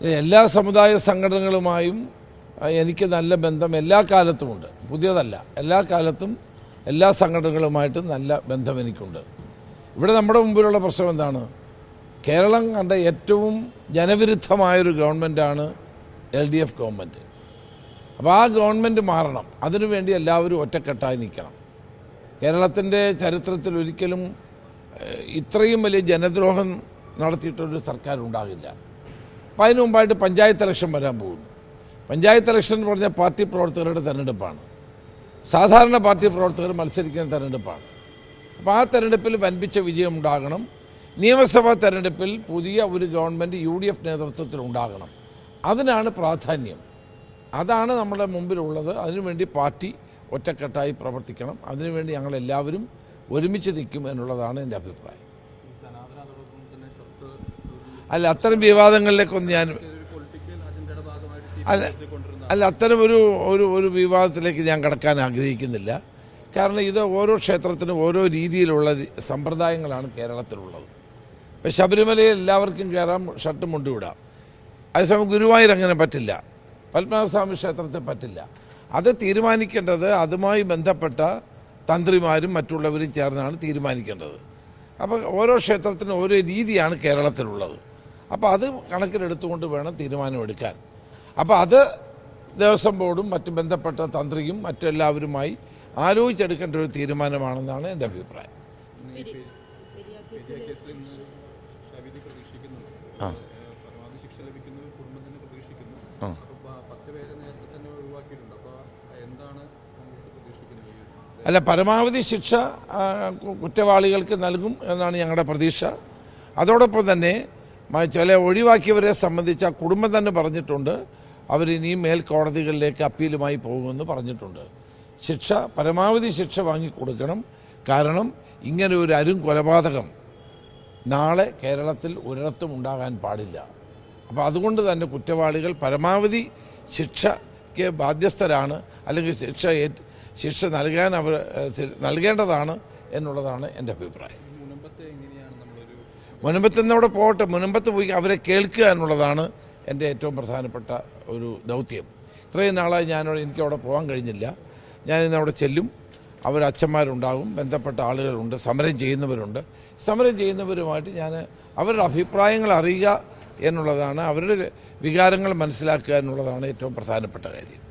എല്ലാ സമുദായ സംഘടനകളുമായും എനിക്ക് നല്ല ബന്ധം എല്ലാ കാലത്തുമുണ്ട്. പുതിയതല്ല. എല്ലാ കാലത്തും എല്ലാ സംഘടനകളുമായിട്ടും നല്ല ബന്ധം എനിക്കുണ്ട്. ഇവിടെ നമ്മുടെ മുമ്പിലുള്ള പ്രശ്നം എന്താണ്? കേരളം കണ്ട ഏറ്റവും ജനവിരുദ്ധമായൊരു ഗവൺമെന്റാണ് എൽ ഡി എഫ് ഗവൺമെന്റ് അപ്പോൾ ആ ഗവൺമെന്റ് മാറണം. അതിനുവേണ്ടി എല്ലാവരും ഒറ്റക്കെട്ടായി നിൽക്കണം. കേരളത്തിന്റെ ചരിത്രത്തിൽ ഒരിക്കലും ഇത്രയും വലിയ ജനദ്രോഹം നടത്തിയിട്ടൊരു സർക്കാർ ഉണ്ടാകില്ല അപ്പം അതിന് മുമ്പായിട്ട് പഞ്ചായത്ത് ഇലക്ഷൻ വരാൻ പോകുന്നു. പഞ്ചായത്ത് ഇലക്ഷൻ എന്ന് പറഞ്ഞാൽ പാർട്ടി പ്രവർത്തകരുടെ തെരഞ്ഞെടുപ്പാണ്. സാധാരണ പാർട്ടി പ്രവർത്തകർ മത്സരിക്കുന്ന തെരഞ്ഞെടുപ്പാണ്. അപ്പോൾ ആ തെരഞ്ഞെടുപ്പിൽ വൻപിച്ച വിജയം ഉണ്ടാകണം. നിയമസഭാ തെരഞ്ഞെടുപ്പിൽ പുതിയ ഒരു ഗവൺമെന്റ് യു ഡി എഫ് നേതൃത്വത്തിൽ ഉണ്ടാകണം. അതിനാണ് പ്രാധാന്യം. അതാണ് നമ്മുടെ മുമ്പിലുള്ളത്. അതിനുവേണ്ടി പാർട്ടി ഒറ്റക്കെട്ടായി പ്രവർത്തിക്കണം. അതിനുവേണ്ടി ഞങ്ങളെല്ലാവരും ഒരുമിച്ച് നിൽക്കും എന്നുള്ളതാണ് എന്റെ അഭിപ്രായം ഈ സനാതന അതോടൊപ്പം തന്നെ ഷർട്ട് ഒരു അല്ല അത്തരം വിവാദങ്ങളിലേക്കൊന്നും ഞാൻ അല്ല അല്ല അത്തരം ഒരു ഒരു ഒരു വിവാദത്തിലേക്ക് ഞാൻ കടക്കാൻ ആഗ്രഹിക്കുന്നില്ല. കാരണം ഇത് ഓരോ ക്ഷേത്രത്തിനും ഓരോ രീതിയിലുള്ള സമ്പ്രദായങ്ങളാണ് കേരളത്തിലുള്ളത്. ഇപ്പം ശബരിമലയിൽ എല്ലാവർക്കും കയറാം ഷർട്ട് മുണ്ടുവിടാം അതേസമയം ഗുരുവായൂർ അങ്ങനെ പറ്റില്ല. പത്മനാഭസ്വാമി ക്ഷേത്രത്തെ പറ്റില്ല. അത് തീരുമാനിക്കേണ്ടത് അതുമായി ബന്ധപ്പെട്ട തന്ത്രിമാരും മറ്റുള്ളവരും ചേർന്നാണ് തീരുമാനിക്കേണ്ടത്. അപ്പോൾ ഓരോ ക്ഷേത്രത്തിനും ഓരോ രീതിയാണ് കേരളത്തിലുള്ളത്. അപ്പോൾ അത് കണക്കിലെടുത്തുകൊണ്ട് വേണം തീരുമാനമെടുക്കാൻ. അപ്പോൾ അത് ദേവസ്വം ബോർഡും മറ്റ് ബന്ധപ്പെട്ട തന്ത്രിയും മറ്റെല്ലാവരുമായി ആലോചിച്ചെടുക്കേണ്ട ഒരു തീരുമാനമാണെന്നാണ് എന്റെ അഭിപ്രായം. ആ. അല്ല പരമാവധി ശിക്ഷ കുറ്റവാളികൾക്ക് നൽകും എന്നാണ് ഞങ്ങളുടെ പ്രതീക്ഷ. അതോടൊപ്പം തന്നെ ചില ഒഴിവാക്കിയവരെ സംബന്ധിച്ച് ആ കുടുംബം തന്നെ പറഞ്ഞിട്ടുണ്ട്. അവരിനിയും മേൽക്കോടതികളിലേക്ക് അപ്പീലുമായി പോകുമെന്ന് പറഞ്ഞിട്ടുണ്ട്. ശിക്ഷ പരമാവധി ശിക്ഷ വാങ്ങിക്കൊടുക്കണം കാരണം ഇങ്ങനെ ഒരു അരും കൊലപാതകം നാളെ കേരളത്തിൽ ഒരിടത്തും ഉണ്ടാകാൻ പാടില്ല. അപ്പോൾ അതുകൊണ്ട് തന്നെ കുറ്റവാളികൾ പരമാവധി ശിക്ഷയ്ക്ക് ബാധ്യസ്ഥരാണ്. അല്ലെങ്കിൽ ശിക്ഷ ശിക്ഷ നൽകാൻ അവർ നൽകേണ്ടതാണ് എന്നുള്ളതാണ് എന്റെ അഭിപ്രായം. ഈ മുനമ്പത്തെ എങ്ങനെയാണ് നമ്മളൊരു മുനമ്പത്ത് നിന്ന് അവിടെ പോകട്ടെ. മുനമ്പത്ത് പോയി അവരെ കേൾക്കുക എന്നുള്ളതാണ് എന്റെ ഏറ്റവും പ്രധാനപ്പെട്ട ഒരു ദൗത്യം. ഇത്രയും നാളായി ഞാനവിടെ എനിക്ക് അവിടെ പോകാൻ കഴിഞ്ഞില്ല. ഞാൻ ഇന്ന് അവിടെ ചെല്ലും. അവർ അച്ഛന്മാരുണ്ടാകും ബന്ധപ്പെട്ട ആളുകളുണ്ട് സമരം ചെയ്യുന്നവരുണ്ട്. സമരം ചെയ്യുന്നവരുമായിട്ട് ഞാൻ അവരുടെ അഭിപ്രായങ്ങൾ അറിയുക എന്നുള്ളതാണ് അവരുടെ വികാരങ്ങൾ മനസ്സിലാക്കുക എന്നുള്ളതാണ് ഏറ്റവും പ്രധാനപ്പെട്ട കാര്യം.